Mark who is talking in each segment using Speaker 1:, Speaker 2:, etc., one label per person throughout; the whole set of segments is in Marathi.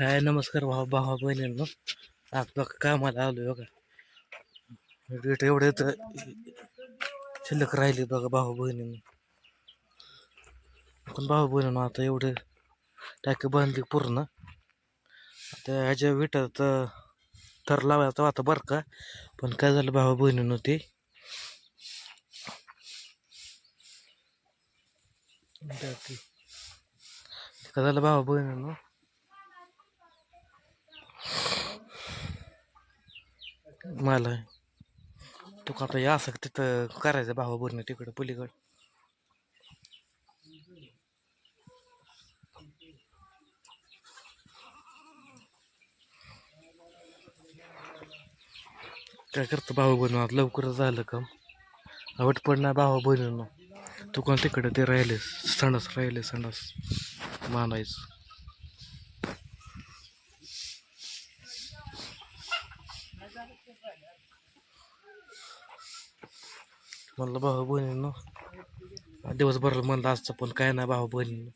Speaker 1: काय नमस्कार भाऊ भावा बहिणींनो. आज बघा कामाला आलोय बघा. डेट एवढे तर शिल्लक राहिली बघा भाऊ बहिणींनो. पण भाऊ बहिणींनो आता एवढे टाकी बांधली पूर्ण. आता ह्याच्या विटात तर लावायचा आता बरं का. पण काय झालं भाऊ बहिणींनो ते? काय झालं भाऊ बहिणींनो? मला तू का आता या असं तिथं करायचं भावा बोलणं तिकडं पलीकडं? काय करतो भाऊ बहिणी आता लवकरच झालं काम आवड पडणार भावा बहिणींनो तू कोण तिकडं ते राहिले संडास राहिले संडास मानायचं. म्हणलं भाऊ बहिणींनो दिवसभर म्हणलं असतं पण काय नाही भाऊ बहिणीनं.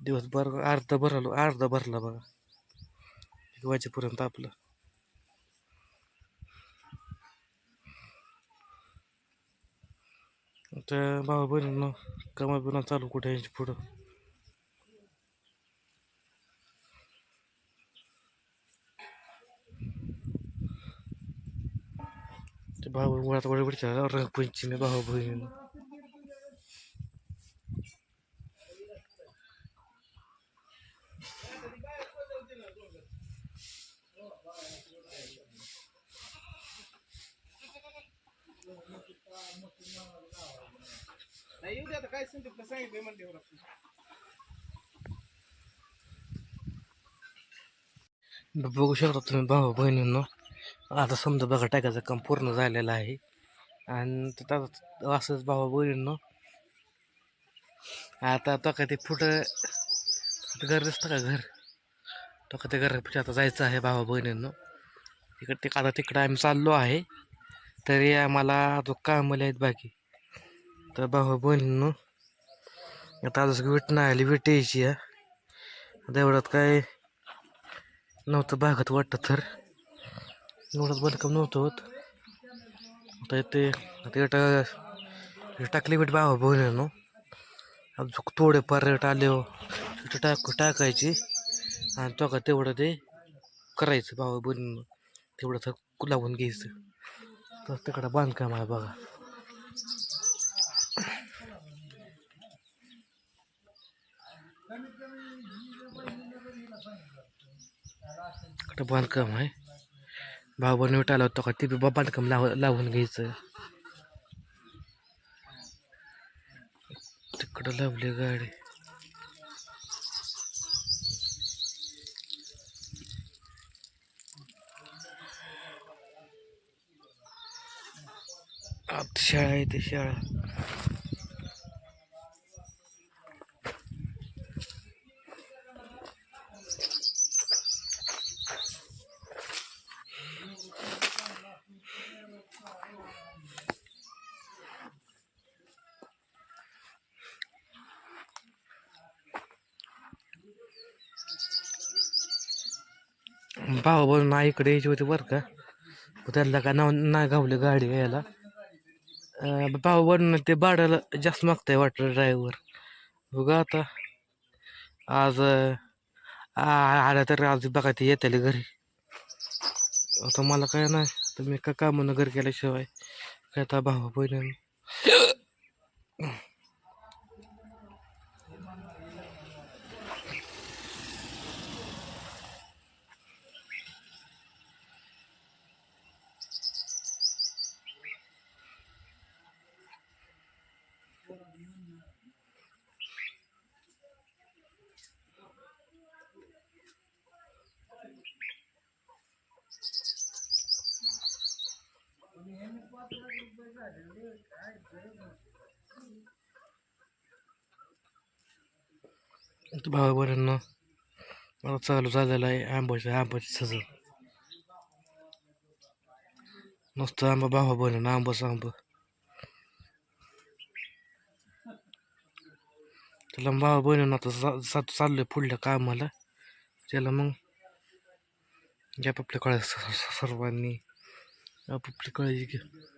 Speaker 1: दिवसभर अर्ध भरलो अर्धा भरला बघा. एक वाजेपर्यंत आपलं. तर भाऊ बहिणीनं कमा बिना चालू कुठे यांची पुढं? ते भाऊ मुळात वडवडच्या रंगपंचमी भाऊ बहीण
Speaker 2: नाही काय सांगितलं सांगितलं
Speaker 1: बघू शकता तुम्ही भाऊ बहिणींना आता समजा बघा टाकायचं काम पूर्ण झालेलं आहे. आणि ते आता असंच भाऊ बहिणींनो आता तो का ते फुट घर दिसतं का घर? तो का ते घरापाशी आता जायचं आहे भावा बहिणींनो. तिकडे ते आता तिकडं आम्ही चाललो आहे. तरी आम्हाला तो कामले आहेत बाकी. तर भावा बहिणींनो आता अजून विट नाही आली विट यायची आता एवढ्यात काय नव्हतं भागत वाटतं तर. एवढंच बांधकाम नव्हतं होत. आता ते आता हो. इथं टाकली भेट बाबा बहिणीनो. अजून थोडे पर्यट आले टाक टाकायची. आणि तो का तेवढं ते करायचं बाबा बहिणीनं. तेवढं तर लावून घ्यायचं. तर तिकडं बांधकाम आहे बघा. बांधकाम आहे. भाऊ बहिणी विटायला होतो का? ते बी बा- बांधकाम लाव लावून घ्यायचं. तिकडं लावली गाडी. आता शाळा आहे ते शाळा. भाऊ ना इकडे यायची होती बरं का. त्यांना का नाव नाही गावले गाडी यायला अं, भाऊ बहिणी ते भाड्याला जास्त मागताय वाटलं ड्रायव्हर बघा आता. आज आ- आला तर आज बघा ते येते घरी. आता मला काय नाही. तर मी का कामानं घर केल्याशिवाय काय आता भाऊ बहिणी भावा बहिणींनो मला चालू झालेलं आहे आंब्याचं आंबाची सज नुसतं आंबा भावा बहिणीनं आंबाच आंब. त्याला भावा बहिणीनं आता चा- चाललोय पुढल्या कामाला. त्याला मग घ्या आपल्या कळायची सर्वांनी आपापली काळजी घ्या